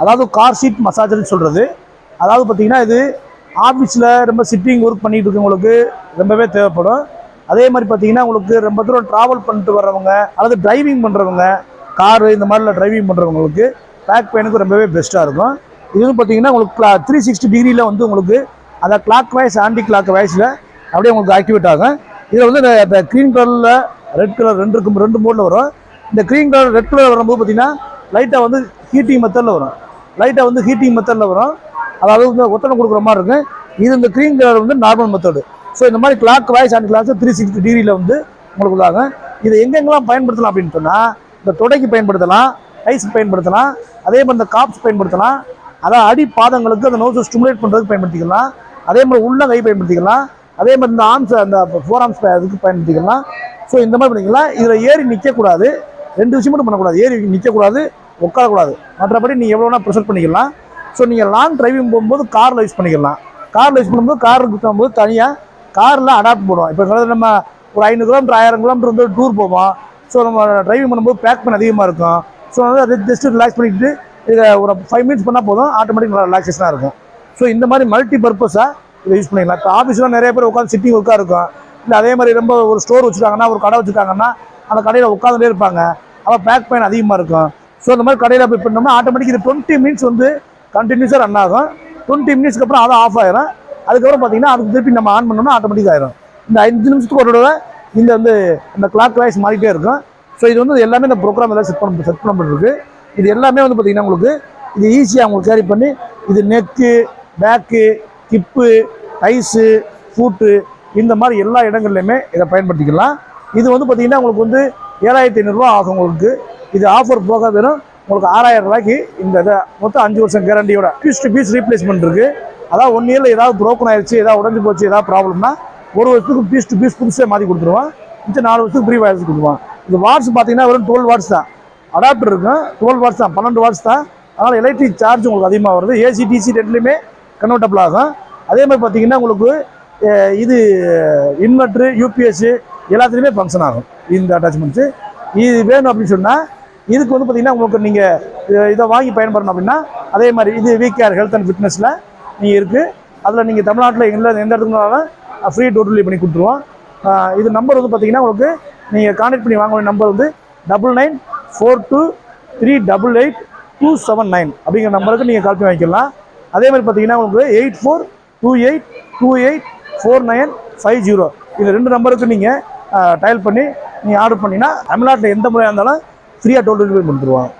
அதாவது car seat மசாஜர்னு சொல்கிறது அதாவது பார்த்தீங்கன்னா இது ஆஃபீஸில் ரொம்ப சிட்டிங் ஒர்க் பண்ணிகிட்டு இருக்கவங்களுக்கு ரொம்பவே தேவைப்படும். அதே மாதிரி பார்த்தீங்கன்னா உங்களுக்கு ரொம்ப தூரம் ட்ராவல் பண்ணிட்டு வர்றவங்க அல்லது டிரைவிங் பண்ணுறவங்க காரு இந்த மாதிரிலாம் டிரைவிங் பண்ணுறவங்களுக்கு பேக் பெயினுக்கு ரொம்பவே பெஸ்ட்டாக இருக்கும். இது வந்து பார்த்தீங்கன்னா உங்களுக்கு த்ரீ சிக்ஸ்டி டிகிரியில் வந்து உங்களுக்கு அந்த கிளாக் வைஸ் ஆன்டி கிளாக் வைஸில் அப்படியே உங்களுக்கு ஆக்டிவேட் ஆகும். இதில் வந்து இந்த- க்ரீன் கலரில் ரெட் கலர் ரெண்டு ரெண்டு மோடில் வரும். இந்த க்ரீன் கலர் ரெட் கலர் வரும்போது பார்த்தீங்கன்னா லைட்டாக வந்து ஹீட்டிங் மெத்தடில் வரும். லைட்டாக வந்து ஹீட்டிங் மெத்தடில் வரும். அதாவது வந்து ஒத்தனை கொடுக்குற மாதிரி இருக்கும். இது இந்த க்ரீன் கலர் வந்து நார்மல் மெத்தடு ஸோ இந்த மாதிரி clockwise and class three sixty டிகிரியில் வந்து உங்களுக்கு உள்ளாகும் இதை எங்கெங்கெல்லாம் பயன்படுத்தலாம் அப்படின்னு சொன்னால் இந்த தொடைக்கு பயன்படுத்தலாம் ஐஸ்க்கு பயன்படுத்தலாம் அதே மாதிரி இந்த காப்ஸ் பயன்படுத்தலாம் அதான் அடி பாதங்களுக்கு அந்த நோஸை ஸ்டிமுலேட் பண்ணுறதுக்கு பயன்படுத்திக்கலாம். அதே மாதிரி உள்ள கை பயன்படுத்திக்கலாம். அதே மாதிரி இந்த ஆர்ம்ஸ் அந்த ஃபோர் ஆர்ம்ஸ் அதுக்கு பயன்படுத்திக்கலாம். ஸோ இந்த மாதிரி பண்ணிக்கலாம். இதில் ஏறி நிற்கக்கூடாது ரெண்டு விஷயம் மட்டும் பண்ணக்கூடாது. ஏறி நிற்கக்கூடாது உட்காரக்கூடாது. மற்றபடி நீங்கள் எவ்வளோ வேணால் ப்ரெஷர் பண்ணிக்கலாம். ஸோ நீங்கள் லாங் டிரைவிங் போகும்போது காரில் யூஸ் பண்ணிக்கலாம். காரில் யூஸ் பண்ணும்போது காருக்கு போகும்போது தனியாக காரில் அடாப்ட் பண்ணுவோம். இப்போ அதாவது நம்ம ஒரு ஐநூறு கிலோமீட்டர் ஆயிரம் கிலோமீட்டர் வந்து டூர் போவோம். ஸோ நம்ம டிரைவிங் பண்ணும்போது பேக் பண்ண அதிகமாக இருக்கும். ஸோ வந்து அதை ஜஸ்ட் ரிலாக்ஸ் பண்ணிக்கிட்டு இதை ஒரு ஃபைவ் மினிட்ஸ் பண்ணால் போதும். ஆட்டோமேட்டிக் நல்லா ரிலாக்ஸேஷனாக இருக்கும். ஸோ இந்த மாதிரி மல்டி பர்பஸாக இதை யூஸ் பண்ணிக்கலாம். இப்போ ஆஃபீஸ்லாம் நிறைய பேர் உட்காந்து சிட்டிங் ஒர்க்காக இருக்கும். இல்லை அதே மாதிரி ரொம்ப ஒரு ஸ்டோர் வச்சுருக்காங்கன்னா ஒரு கடை வச்சுருக்காங்கன்னா அந்த கடையில் உட்காந்துட்டே இருப்பாங்க. அப்போ பேக் பெயின் அதிகமாக இருக்கும். ஸோ இந்த மாதிரி கடையில் போய் பண்ணோம்னா ஆட்டோமேட்டிக் இது டுவெண்ட்டி மினிட்ஸ் வந்து கண்டினியூஸாக ரன் ஆகும். டுவெண்ட்டி மினிட்ஸ்க்கு அப்புறம் அதை ஆஃப் ஆயிரும். அதுக்கப்புறம் பார்த்தீங்கன்னா அதுக்கு திருப்பி நம்ம ஆன் பண்ணோம்னா ஆட்டோமேட்டிக் ஆயிரும். இந்த அஞ்சு நிமிஷத்துக்கு ஒரு தடவை இந்த வந்து இந்த கிளாக் வைஸ் மாறிட்டே இருக்கும். ஸோ இது வந்து எல்லாமே இந்த ப்ரோக்ராம் எல்லாம் செட் பண்ண செட் பண்ணப்பட்டிருக்கு. இது எல்லாமே வந்து பார்த்தீங்கன்னா உங்களுக்கு இது ஈஸியாக உங்களுக்கு கேரி பண்ணி இது neck back hip eyes foot இந்த மாதிரி எல்லா இடங்கள்லையுமே இதை பயன்படுத்திக்கலாம். இது வந்து பார்த்தீங்கன்னா உங்களுக்கு வந்து ஏழாயிரத்தி ஐநூறுரூவா ஆகும் உங்களுக்கு. இது ஆஃபர் போக வெறும் உங்களுக்கு ஆறாயிரம் ரூபாய்க்கு இந்த இதை மொத்தம் அஞ்சு வருஷம் கேரண்டியோட பீஸ் டு பீஸ் ரீப்ளேஸ்மெண்ட் இருக்குது அதாவது ஒன் இயரில் ஏதாவது ப்ரோக்கன் ஆயிடுச்சு ஏதாவது உடஞ்சி போச்சு ஏதாவது ப்ராப்ளம்னா ஒரு வருஷத்துக்கு பீஸ் டு பீஸ் புதுசே மாற்றி கொடுத்துருவான். மிச்சம் நாலு வருஷத்துக்கு ப்ரீ வாய்ஸ் கொடுத்துருவான். இந்த வாட்ஸ் பார்த்தீங்கன்னா வெறும் டுவெல் வாட்ஸ் தான். அடாப்டர் இருக்கும் டுவெல் வாட்ஸ் தான் பன்னெண்டு வாட்ஸ் தான். அதனால் எலக்ட்ரிக் சார்ஜ் உங்களுக்கு அதிகமாக வருது. ஏசி டிசி ரெண்டுலேயுமே கன்வெர்டபுள் ஆகும். அதே மாதிரி பார்த்தீங்கன்னா உங்களுக்கு இது இன்வெர்ட்ரு யூபிஎஸ்ஸு எல்லாத்துலேயுமே ஃபங்க்ஷன் ஆகும். இந்த அட்டாச்மெண்ட்ஸு இது வேணும் அப்படின்னு சொன்னால் இதுக்கு வந்து பார்த்தீங்கன்னா உங்களுக்கு நீங்கள் இதை வாங்கி பயன்படணும் அப்படின்னா அதே மாதிரி இது விகேஆர் ஹெல்த் அண்ட் ஃபிட்னஸில் நீங்கள் இருக்குது அதில் நீங்கள் தமிழ்நாட்டில் எந்த எந்த இடத்துக்குனாலும் ஃப்ரீ டோட்டலி பண்ணி கொடுத்துருவோம். இது நம்பர் வந்து பார்த்தீங்கன்னா உங்களுக்கு நீங்கள் காண்டக்ட் பண்ணி வாங்க வேண்டிய நம்பர் வந்து double nine four two three double eight two seven nine அப்படிங்கிற நம்பருக்கு நீங்கள் கால் பண்ணி வாங்கிக்கலாம். அதே மாதிரி பார்த்தீங்கன்னா உங்களுக்கு eight four two eight two eight four nine five zero இந்த ரெண்டு நம்பருக்கு நீங்கள் டயல் பண்ணி நீங்கள் ஆர்டர் பண்ணிங்கன்னா தமிழ்நாட்டில் எந்த முறையாக இருந்தாலும் ஃப்ரீயாக டோல் டெலிவரி பண்ணிடுவான்